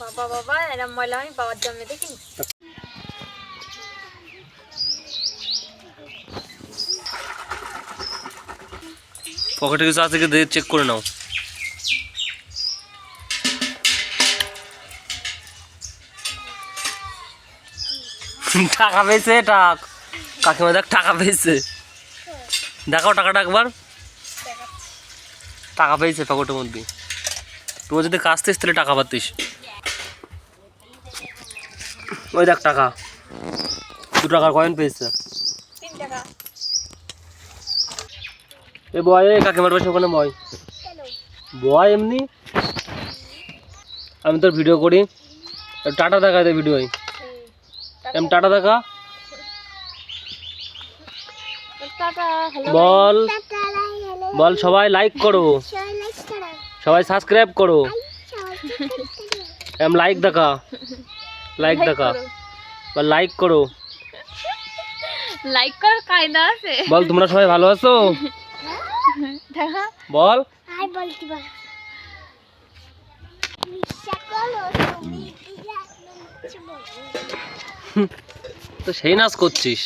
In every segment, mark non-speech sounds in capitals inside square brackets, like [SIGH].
বাবা বাবা এরম ময়লা আমি বাবার জন্মে পকেটে কিছু আছে কি? চেক করে নাও। টাকা পেয়েছে টাক কাকিমা দেখ, টাকা পেয়েছে। দেখাও টাকাটা একবার। টাকা পেয়েছে পকেটের মধ্যে। তোমার যদি কাজতিস তাহলে টাকা পাতিস। ওই দেখ টাকা। দু টাকার কয়েন পেয়েছে। এ বয় এ কাকিমার পাশে ওখানে বয়। বয় এমনি? আমি তোর ভিডিও করি। টাটা দেখা দে ভিডিও এম টাটা। দেখা। বল। বল সবাই লাইক করো। সবাই সাবস্ক্রাইব করো। এম লাইক দেখা। লাইক দেখা। বা লাইক করো। লাইক করার কায়দা আছে। বল তোমরা সবাই ভালো আছো? দেখা। বল। আর বলতে বলো। তো সেই নাচ করছিস?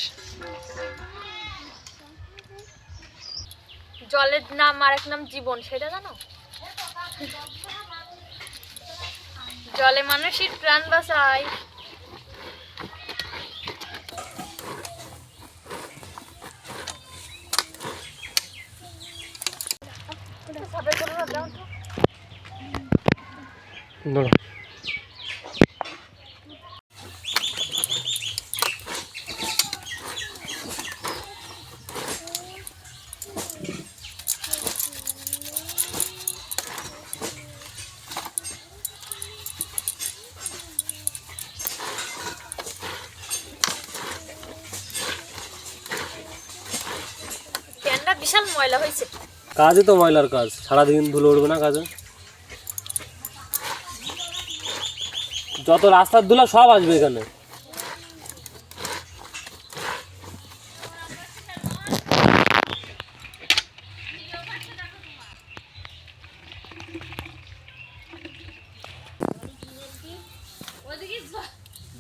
জলের নাম আর এক নাম জীবন সেটা জানো? জলে মানুষের প্রাণ বাঁচায় দাঁড়া। বিশাল ময়লা হয়েছে। কাজই তো ময়লার কাজ। সারাদিন ধুলো উঠবে না কাজে। যত রাস্তার ধুলা সব আসবে এখানে।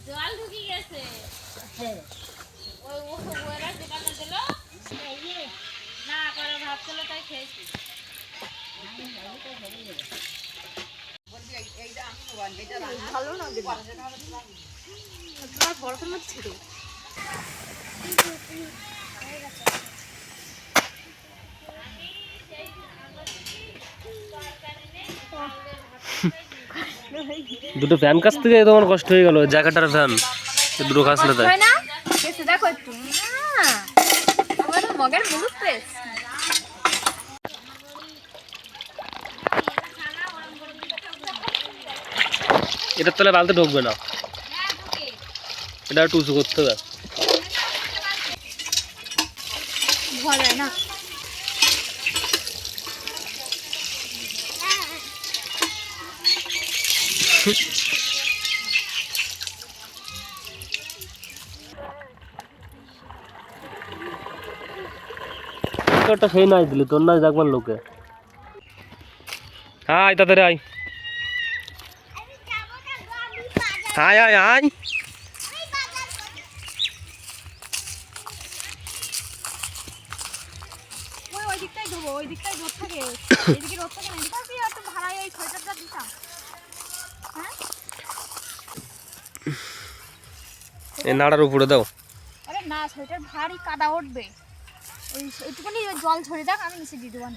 জল ঢুকে গেছে। ওই ওরা যেখানে দিল না করে ভাত ছিল তাই খেয়েছি। ভালো না তোমার বরফের ছিল দুটো ফ্যান কাছ থেকে তোমার কষ্ট হয়ে গেল জ্যাকেটার ফ্যান দুটো তাই না দেখো একটু না আমার তো মগের মুলুক পেস এটার তলে বালতে ঢুকবে না। এটা একটু উঁচু করতে হবে। ধোয়া [LAUGHS] না একটা সেই নাচ দিলি তোর নাচ দেখবার লোকে। হাই তাড়াতাড়ি আয়। আয় আয় আয়। ওই ওই দিকটাই ধোবো ওই দিকটাই রোদ থাকে। [COUGHS] এদিকে রোদ থাকে না এদিকে একটু ভাড়ায় ওই সোয়েটারটা দিতাম। হ্যাঁ? নাড়ার উপরে দাও। আরে না সোয়েটার ভারী কাদা উঠবে। ওই একটুখানি ওই জল ঝরে যাক আমি নিচে দিয়ে দেবো।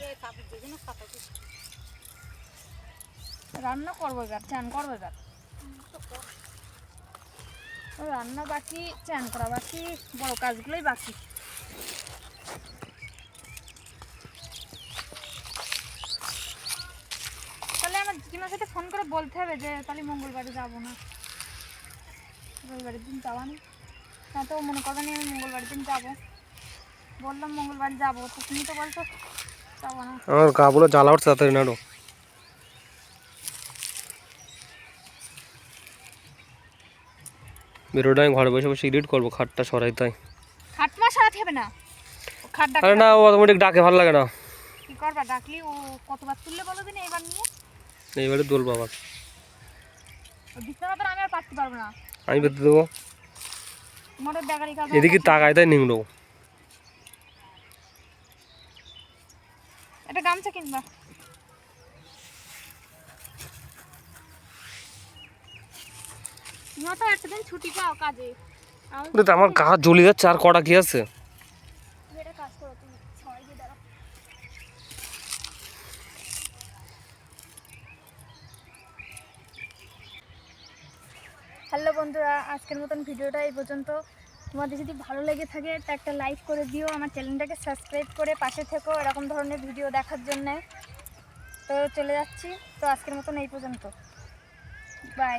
রান্না করব এবার চান করব এবার। রান্না বাকি চান করা বাকি বড় কাজগুলোই বাকি। তাহলে আমার জিমার সাথে ফোন করে বলতে হবে যে তাহলে মঙ্গলবারে যাব না। রবিবারের দিন যাওয়া নেই। না তো মনে করবেন আমি মঙ্গলবার দিন যাব। বললাম মঙ্গলবার যাব। তো তুমি তো বলছো যাব না। আমার গাগুলো জ্বালা উঠছে তাড়াতাড়ি নাড়ো। ভিডিওটা আমি ঘরে বসে বসে এডিট করব খাটটা সরাই তাই। খাট মা সারাতে হবে না? খাট ডাক আরে না ও অটোমেটিক ডাকে ভালো লাগে না। কি করবা ডাকলি? ও কতবার তুললে বলো দিন এবার নিয়ে? এইবারে দোল বাবা বিছানা তো আমি আর পারতে পারব না। আমি বেঁধে দেবো। ব্যাগারি কাজ এদিকে তাকায় তাই নিংড়ো। একটা গামছা কিনবা। তুমিও তো একটা দিন ছুটি পাও কাজে। আমি ওরে তো আমার কাজ জ্বলে যাচ্ছে আর কটা কি আছে? একটা কাজ করো তুমি ছয় দিয়ে দাঁড়াও। হ্যালো বন্ধুরা আজকের মতন ভিডিওটা এই পর্যন্ত। তোমাদের যদি ভালো লেগে থাকে, তা একটা লাইক করে দিও, আমার চ্যানেলটাকে সাবস্ক্রাইব করে পাশে থেকো এরকম ধরনের ভিডিও দেখার জন্যে। তো চলে যাচ্ছি। তো আজকের মতন এই পর্যন্ত। বাই